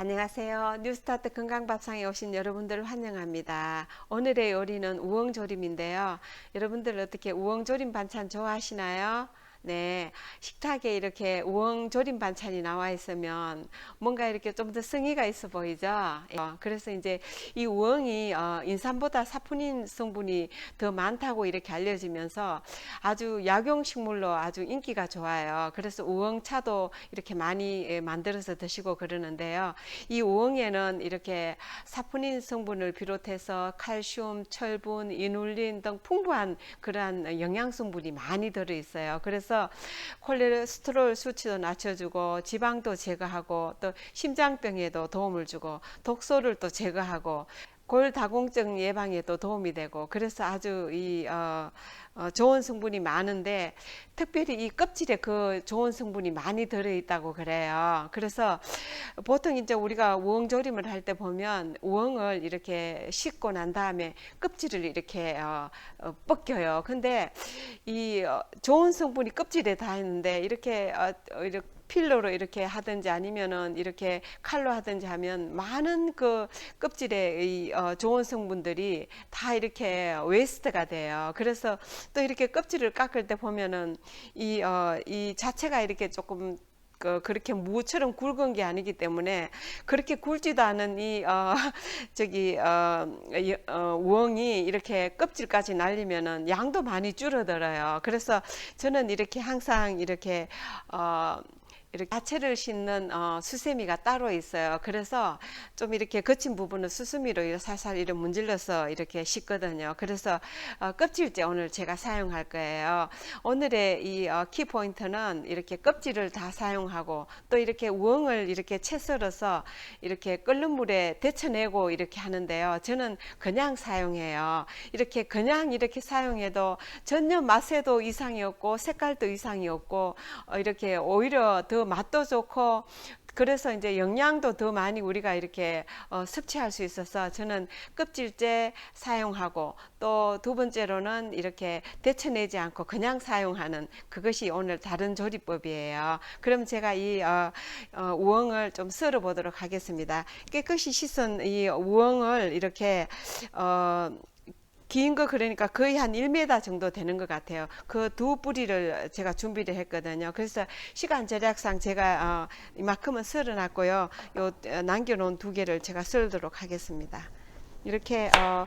안녕하세요. 뉴스타트 건강밥상에 오신 여러분들을 환영합니다. 오늘의 요리는 우엉조림인데요. 여러분들 어떻게 우엉조림 반찬 좋아하시나요? 네, 식탁에 이렇게 우엉 조림 반찬이 나와 있으면 뭔가 이렇게 좀 더 성의가 있어 보이죠? 어, 그래서 이제 이 우엉이 어, 인삼보다 사포닌 성분이 더 많다고 이렇게 알려지면서 아주 약용 식물로 아주 인기가 좋아요. 그래서 우엉차도 이렇게 많이 예, 만들어서 드시고 그러는데요. 이 우엉에는 이렇게 사포닌 성분을 비롯해서 칼슘, 철분, 이눌린 등 풍부한 그러한 영양 성분이 많이 들어 있어요. 그래서 콜레스테롤 수치도 낮춰주고 지방도 제거하고 또 심장병에도 도움을 주고 독소를 또 제거하고 골다공증 예방에도 도움이 되고 그래서 아주 이 어, 어, 좋은 성분이 많은데 특별히 이 껍질에 그 좋은 성분이 많이 들어 있다고 그래요. 그래서 보통 이제 우리가 우엉 조림을 할 때 보면 우엉을 이렇게 씻고 난 다음에 껍질을 이렇게 어, 어, 벗겨요. 근데 이 어, 좋은 성분이 껍질에 다 있는데 이렇게 어, 어, 이렇게 필러로 이렇게 하든지 아니면은 이렇게 칼로 하든지 하면 많은 그 껍질에 이 어, 좋은 성분들이 다 이렇게 웨스트가 돼요. 그래서 또 이렇게 껍질을 깎을 때 보면은 이, 어, 이 자체가 이렇게 조금 그 그렇게 무처럼 굵은 게 아니기 때문에 그렇게 굵지도 않은 이 어, 저기 어, 이, 어, 우엉이 이렇게 껍질까지 날리면은 양도 많이 줄어들어요. 그래서 저는 이렇게 항상 이렇게 어, 이렇게 야채를 씻는 어, 수세미가 따로 있어요. 그래서 좀 이렇게 거친 부분은 이렇게 살살 이렇게 문질러서 이렇게 씻거든요. 그래서 어, 껍질째 오늘 제가 사용할 거예요. 오늘의 이 어, 키포인트는 이렇게 껍질을 다 사용하고 또 이렇게 우엉을 이렇게 채 썰어서 이렇게 끓는 물에 데쳐내고 이렇게 하는데요. 저는 그냥 사용해요. 이렇게 그냥 이렇게 사용해도 전혀 맛에도 이상이 없고 색깔도 이상이 없고 어, 이렇게 오히려 더 맛도 좋고 그래서 이제 영양도 더 많이 우리가 이렇게 어, 섭취할 수 있어서 저는 껍질째 사용하고 또 두 번째로는 이렇게 데쳐내지 않고 그냥 사용하는 그것이 오늘 다른 조리법이에요. 그럼 제가 이 어, 어, 우엉을 좀 썰어 보도록 하겠습니다. 깨끗이 씻은 이 우엉을 이렇게 어, 긴 거 그러니까 거의 한 1m 정도 되는 것 같아요. 그 두 뿌리를 제가 준비를 했거든요. 그래서 시간 절약상 제가 어, 이만큼은 썰어놨고요. 요 어, 남겨놓은 두 개를 제가 썰도록 하겠습니다. 이렇게 어,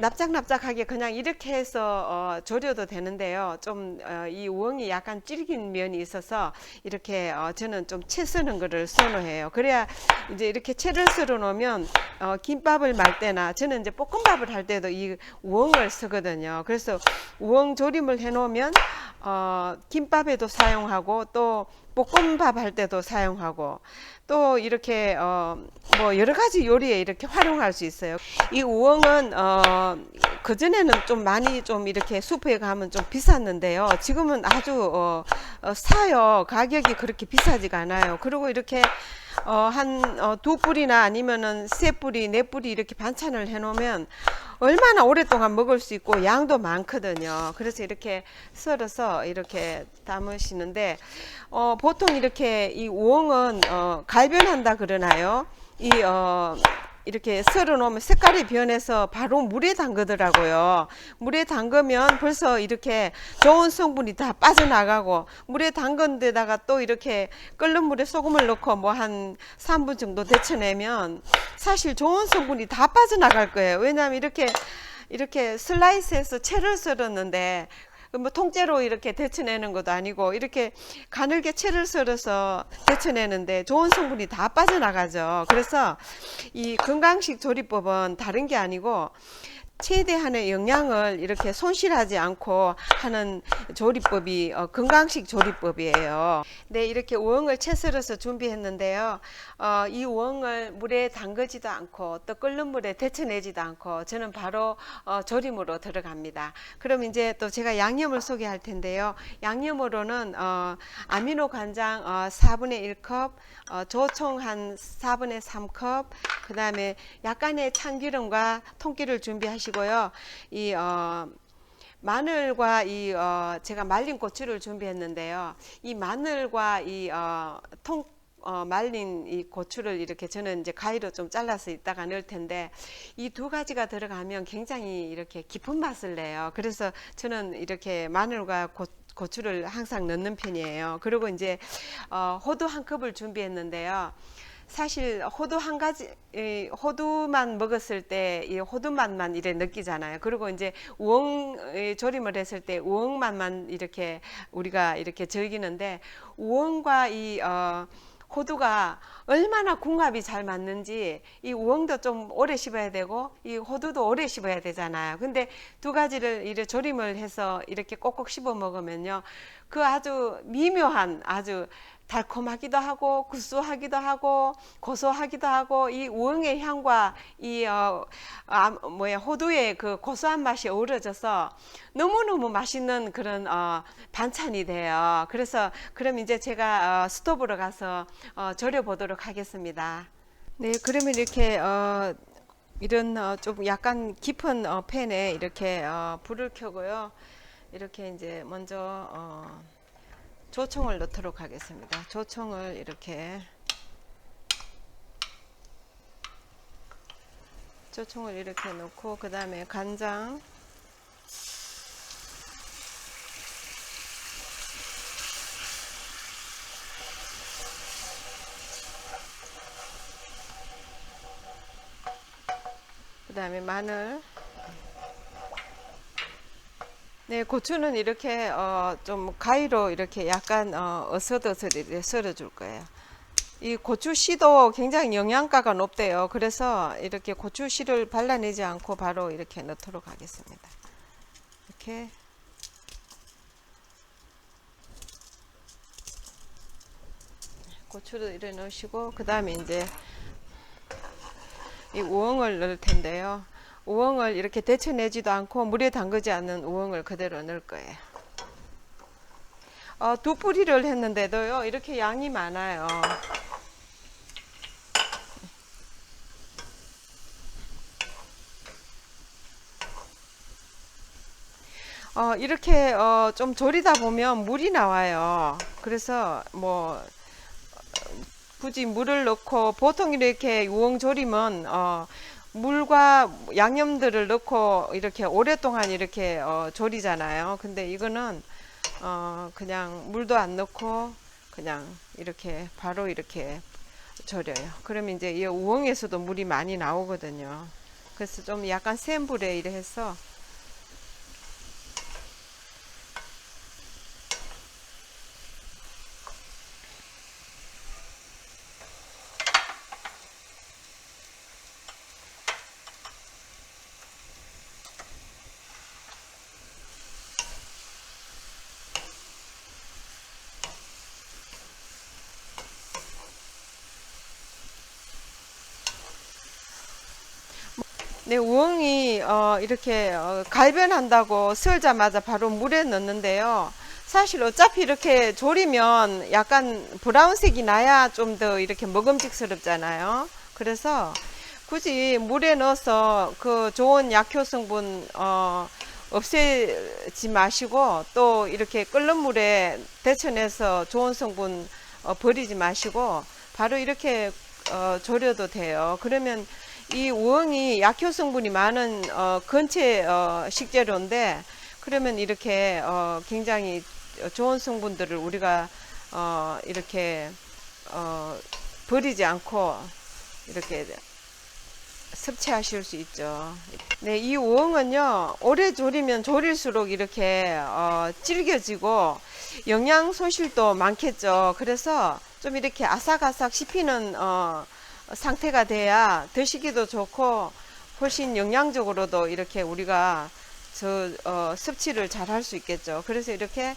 납작납작하게 그냥 이렇게 해서 어, 조려도 되는데요. 좀이 우엉이 약간 질긴 면이 있어서 이렇게 어, 저는 좀 채 쓰는 거를 선호해요. 그래야 이제 이렇게 채를 썰어 놓으면 어, 김밥을 말 때나 저는 이제 볶음밥을 할 때도 이 우엉을 쓰거든요. 그래서 우엉 조림을 해 놓으면 어, 김밥에도 사용하고 또 볶음밥 할 때도 사용하고 또 이렇게 어, 뭐 여러 가지 요리에 이렇게 활용할 수 있어요. 이 우엉은 어, 그 전에는 좀 많이 좀 이렇게 숲에 가면 좀 비쌌는데요. 지금은 아주 어, 어, 사요. 가격이 그렇게 비싸지가 않아요. 그리고 이렇게 어, 한, 어, 두 뿌리나 아니면은 세 뿌리, 네 뿌리 이렇게 반찬을 해 놓으면 얼마나 오랫동안 먹을 수 있고 양도 많거든요. 그래서 이렇게 썰어서 이렇게 담으시는데, 어, 보통 이렇게 이 우엉은, 어, 갈변한다 그러나요? 이, 어, 이렇게 썰어 놓으면 색깔이 변해서 바로 물에 담그더라고요. 물에 담그면 벌써 이렇게 좋은 성분이 다 빠져나가고 물에 담근 데다가 또 이렇게 끓는 물에 소금을 넣고 뭐 한 3분 정도 데쳐내면 사실 좋은 성분이 다 빠져나갈 거예요. 왜냐하면 이렇게 이렇게 슬라이스해서 채를 썰었는데 뭐 통째로 이렇게 데쳐내는 것도 아니고 이렇게 가늘게 채를 썰어서 데쳐내는데 좋은 성분이 다 빠져나가죠. 그래서 이 건강식 조리법은 다른 게 아니고 최대한의 영양을 이렇게 손실하지 않고 하는 조리법이 어, 건강식 조리법이에요. 네, 이렇게 우엉을 채 썰어서 준비했는데요. 어, 이 우엉을 물에 담그지도 않고 또 끓는 물에 데쳐내지도 않고 저는 바로 어, 조림으로 들어갑니다. 그럼 이제 또 제가 양념을 소개할 텐데요. 양념으로는 어, 아미노 간장 어, 4분의 1컵, 어, 조총 한 4분의 3컵, 그 다음에 약간의 참기름과 통기를 준비하시 고요. 이 어, 마늘과 이 어, 제가 말린 고추를 준비했는데요. 이 마늘과 이 어, 통 어, 말린 이 고추를 이렇게 저는 이제 가위로 좀 잘라서 이따가 넣을 텐데 이 두 가지가 들어가면 굉장히 이렇게 깊은 맛을 내요. 그래서 저는 이렇게 마늘과 고, 고추를 항상 넣는 편이에요. 그리고 이제 어, 호두 한 컵을 준비했는데요. 사실 호두 한 가지 이 호두만 먹었을 때 이 호두 맛만 이래 느끼잖아요. 그리고 이제 우엉 이 조림을 했을 때 우엉 맛만 이렇게 우리가 이렇게 즐기는데 우엉과 이 어, 호두가 얼마나 궁합이 잘 맞는지 이 우엉도 좀 오래 씹어야 되고 이 호두도 오래 씹어야 되잖아요. 근데 두 가지를 이렇게 조림을 해서 이렇게 꼭꼭 씹어 먹으면요. 그 아주 미묘한 아주 달콤하기도 하고 구수하기도 하고 고소하기도 하고 이 우엉의 향과 이 어, 아, 뭐야 호두의 그 고소한 맛이 어우러져서 너무너무 맛있는 그런 어, 반찬이 돼요. 그래서 그럼 이제 제가 어, 스토브로 가서 어, 절여 보도록 하겠습니다. 네, 그러면 이렇게 어, 이런 어, 좀 약간 깊은 어, 팬에 이렇게 어, 불을 켜고요. 이렇게 이제 먼저 어, 조청을 넣도록 하겠습니다. 조청을 이렇게. 조청을 이렇게 넣고 그 다음에 간장. 그 다음에 마늘 네, 고추는 이렇게 어, 좀 가위로 이렇게 약간 어, 어슷어슷 썰어줄 거예요. 이 고추 씨도 굉장히 영양가가 높대요. 그래서 이렇게 고추 씨를 발라내지 않고 바로 이렇게 넣도록 하겠습니다. 이렇게 고추를 이래 넣으시고 그 다음에 이제 이 우엉을 넣을 텐데요. 우엉을 이렇게 데쳐내지도 않고 물에 담그지 않는 우엉을 그대로 넣을 거예요. 어, 두 뿌리를 했는데도요, 이렇게 양이 많아요. 어, 이렇게 어, 좀 졸이다 보면 물이 나와요. 그래서 뭐 굳이 물을 넣고 보통 이렇게 우엉 조림은 어, 물과 양념들을 넣고 이렇게 오랫동안 이렇게 어, 졸이잖아요. 근데 이거는 어, 그냥 물도 안 넣고 그냥 이렇게 바로 이렇게 졸여요. 그러면 이제 이 우엉에서도 물이 많이 나오거든요. 그래서 좀 약간 센 불에 이래 해서 네, 우엉이 어, 이렇게 어, 갈변한다고 썰자마자 바로 물에 넣는데요. 사실 어차피 이렇게 졸이면 약간 브라운색이 나야 좀 더 이렇게 먹음직스럽잖아요. 그래서 굳이 물에 넣어서 그 좋은 약효 성분 어, 없애지 마시고 또 이렇게 끓는 물에 데쳐내서 좋은 성분 어, 버리지 마시고 바로 이렇게 어, 졸여도 돼요. 그러면 이 우엉이 약효 성분이 많은 어, 건체 어, 식재료인데 그러면 이렇게 어, 굉장히 좋은 성분들을 우리가 어, 이렇게 어, 버리지 않고 이렇게 섭취하실 수 있죠. 네, 이 우엉은요 오래 졸이면 졸일수록 이렇게 어, 질겨지고 영양 소실도 많겠죠. 그래서 좀 이렇게 아삭아삭 씹히는 어, 상태가 돼야 드시기도 좋고 훨씬 영양적으로도 이렇게 우리가 저 어, 섭취를 잘 할 수 있겠죠. 그래서 이렇게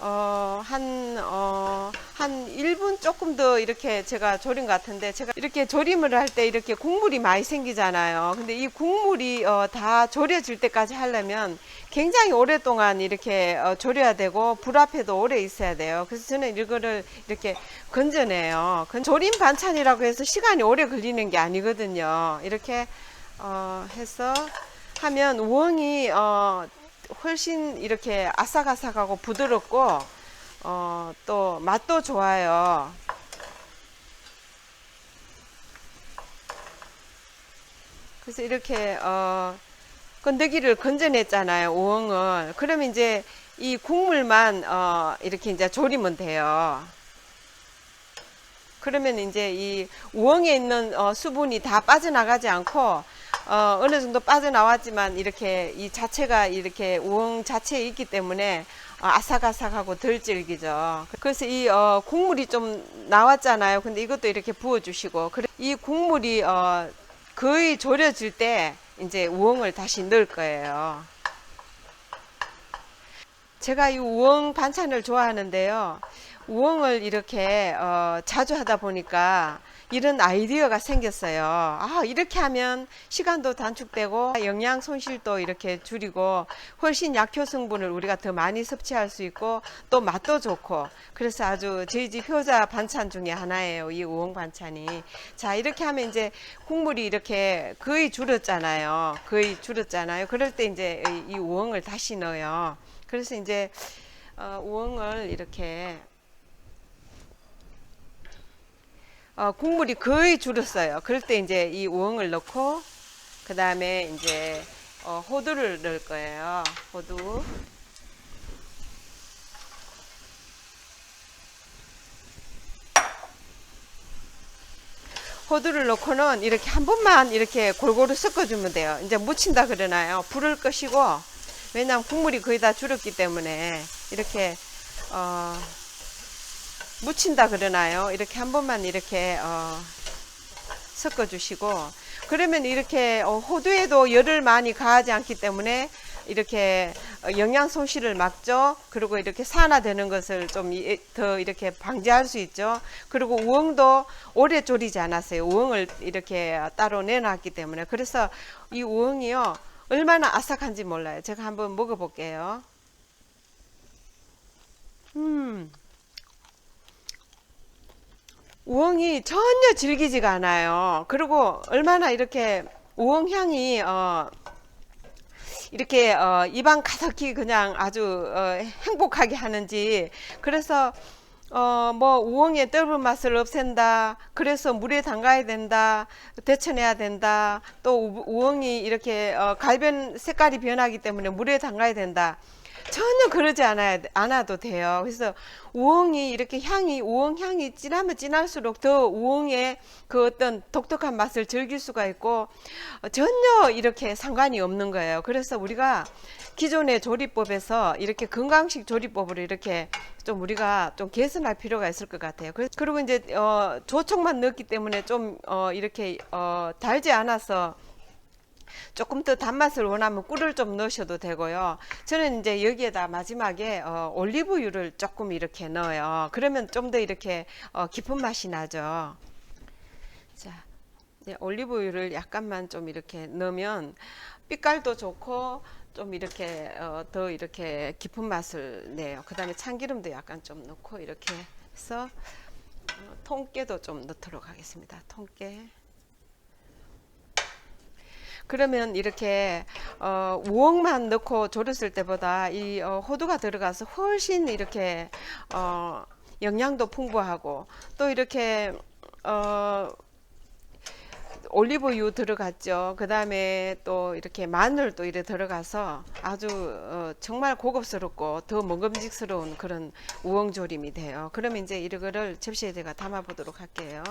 어, 한, 어, 한 1분 조금 더 이렇게 제가 조림 같은데, 제가 이렇게 조림을 할 때 이렇게 국물이 많이 생기잖아요. 근데 이 국물이, 어, 다 졸여질 때까지 하려면 굉장히 오랫동안 이렇게, 어, 졸여야 되고, 불 앞에도 오래 있어야 돼요. 그래서 저는 이거를 이렇게 건져내요. 건- 조림 반찬이라고 해서 시간이 오래 걸리는 게 아니거든요. 이렇게, 어, 해서 하면 우엉이, 어, 훨씬 이렇게 아삭아삭하고 부드럽고 어, 또 맛도 좋아요. 그래서 이렇게 어, 건더기를 건져냈잖아요. 우엉을. 그럼 이제 이 국물만 어, 이렇게 이제 조리면 돼요. 그러면 이제 이 우엉에 있는 어, 수분이 다 빠져나가지 않고 어 어느 정도 빠져나왔지만 이렇게 이 자체가 이렇게 우엉 자체에 있기 때문에 어, 아삭아삭하고 덜 질기죠. 그래서 이 어, 국물이 좀 나왔잖아요. 근데 이것도 이렇게 부어주시고, 이 국물이 어, 거의 졸여질 때 이제 우엉을 다시 넣을 거예요. 제가 이 우엉 반찬을 좋아하는데요. 우엉을 이렇게 어, 자주 하다 보니까 이런 아이디어가 생겼어요. 아, 이렇게 하면 시간도 단축되고 영양 손실도 이렇게 줄이고 훨씬 약효 성분을 우리가 더 많이 섭취할 수 있고 또 맛도 좋고 그래서 아주 저희 집 효자 반찬 중에 하나예요. 이 우엉 반찬이. 자, 이렇게 하면 이제 국물이 이렇게 거의 줄었잖아요. 거의 줄었잖아요. 그럴 때 이제 이- 이 우엉을 다시 넣어요. 그래서 이제 어, 우엉을 이렇게 어, 국물이 거의 줄었어요. 그럴 때 이제 이 우엉을 넣고 그 다음에 이제 어, 호두를 넣을 거예요. 호두. 호두를 넣고는 이렇게 한 번만 이렇게 골고루 섞어주면 돼요. 이제 묻힌다 그러나요? 불을 끄시고 왜냐하면 국물이 거의 다 줄었기 때문에 이렇게 어, 묻힌다 그러나요? 이렇게 한 번만 이렇게 어, 섞어 주시고 그러면 이렇게 어, 호두에도 열을 많이 가하지 않기 때문에 이렇게 어, 영양 손실을 막죠. 그리고 이렇게 산화되는 것을 좀 더 이렇게 방지할 수 있죠. 그리고 우엉도 오래 졸이지 않았어요. 우엉을 이렇게 따로 내놨기 때문에 그래서 이 우엉이요 얼마나 아삭한지 몰라요. 제가 한번 먹어볼게요. 음. 우엉이 전혀 질기지가 않아요. 그리고 얼마나 이렇게 우엉 향이 어 이렇게 어 입안 가득히 그냥 아주 어 행복하게 하는지 그래서 어 뭐 우엉의 떫은 맛을 없앤다. 그래서 물에 담가야 된다. 데쳐내야 된다. 또 우- 우엉이 이렇게 어 갈변 색깔이 변하기 때문에 물에 담가야 된다. 전혀 그러지 않아야, 않아도 돼요. 그래서 우엉이 이렇게 향이, 우엉 향이 진하면 진할수록 더 우엉의 그 어떤 독특한 맛을 즐길 수가 있고 어, 전혀 이렇게 상관이 없는 거예요. 그래서 우리가 기존의 조리법에서 이렇게 건강식 조리법으로 이렇게 좀 우리가 좀 개선할 필요가 있을 것 같아요. 그리고 이제 어, 조청만 넣었기 때문에 좀 어, 이렇게 어, 달지 않아서 조금 더 단맛을 원하면 꿀을 좀 넣으셔도 되고요. 저는 이제 여기에다 마지막에 어, 올리브유를 조금 이렇게 넣어요. 그러면 좀 더 이렇게 어, 깊은 맛이 나죠. 자, 올리브유를 약간만 좀 이렇게 넣으면 빛깔도 좋고 좀 이렇게 어, 더 이렇게 깊은 맛을 내요. 그 다음에 참기름도 약간 좀 넣고 이렇게 해서 어, 통깨도 좀 넣도록 하겠습니다. 통깨. 그러면 이렇게 어, 우엉만 넣고 졸였을 때보다 이 어, 호두가 들어가서 훨씬 이렇게 어, 영양도 풍부하고 또 이렇게 어, 올리브유 들어갔죠. 그 다음에 또 이렇게 마늘도 이래 들어가서 아주 어, 정말 고급스럽고 더 먹음직스러운 그런 우엉조림이 돼요. 그러면 이제 이거를 접시에 제가 담아 보도록 할게요.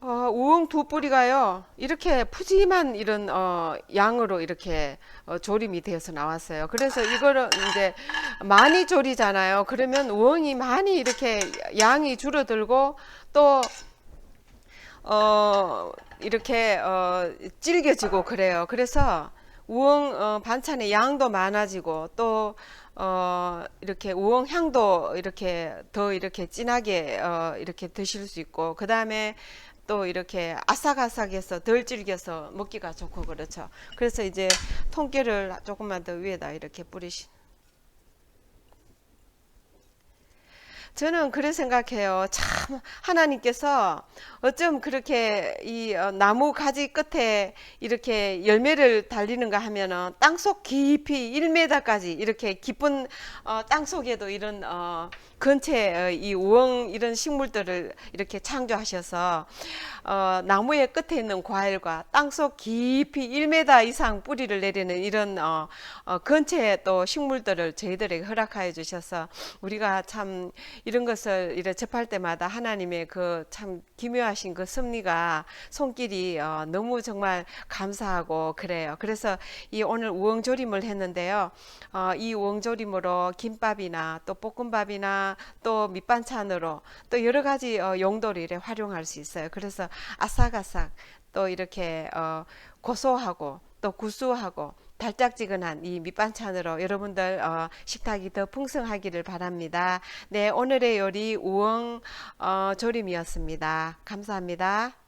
어, 우엉 두 뿌리가요. 이렇게 푸짐한 이런 어, 양으로 이렇게 어, 조림이 되어서 나왔어요. 그래서 이거를 이제 많이 조리잖아요. 그러면 우엉이 많이 이렇게 양이 줄어들고 또 어, 이렇게 어, 질겨지고 그래요. 그래서 우엉 어, 반찬의 양도 많아지고 또 어, 이렇게 우엉 향도 이렇게 더 이렇게 진하게 어, 이렇게 드실 수 있고 그 다음에 또 이렇게 아삭아삭해서 덜 질겨서 먹기가 좋고 그렇죠. 그래서 이제 통깨를 조금만 더 위에다 이렇게 뿌리시. 저는 그래 생각해요. 참 하나님께서 어쩜 그렇게 이 어, 나무 가지 끝에 이렇게 열매를 달리는가 하면은 땅속 깊이 1m까지 이렇게 깊은 어, 땅 속에도 이런 어, 근처에 어, 이 우엉 이런 식물들을 이렇게 창조하셔서 어, 나무의 끝에 있는 과일과 땅속 깊이 1m 이상 뿌리를 내리는 이런 어, 어, 근처에 또 식물들을 저희들에게 허락하여 주셔서 우리가 참 이런 것을 이래 접할 때마다 하나님의 그 참 기묘하신 그 섭리가 손길이 어, 너무 정말 감사하고 그래요. 그래서 이 오늘 우엉조림을 했는데요. 어, 이 우엉조림으로 김밥이나 또 볶음밥이나 또 밑반찬으로 또 여러 가지 어, 용도로 이래 활용할 수 있어요. 그래서 아삭아삭 또 이렇게 어, 고소하고 또 구수하고 달짝지근한 이 밑반찬으로 여러분들 어, 식탁이 더 풍성하기를 바랍니다. 네, 오늘의 요리 우엉 어, 조림이었습니다. 감사합니다.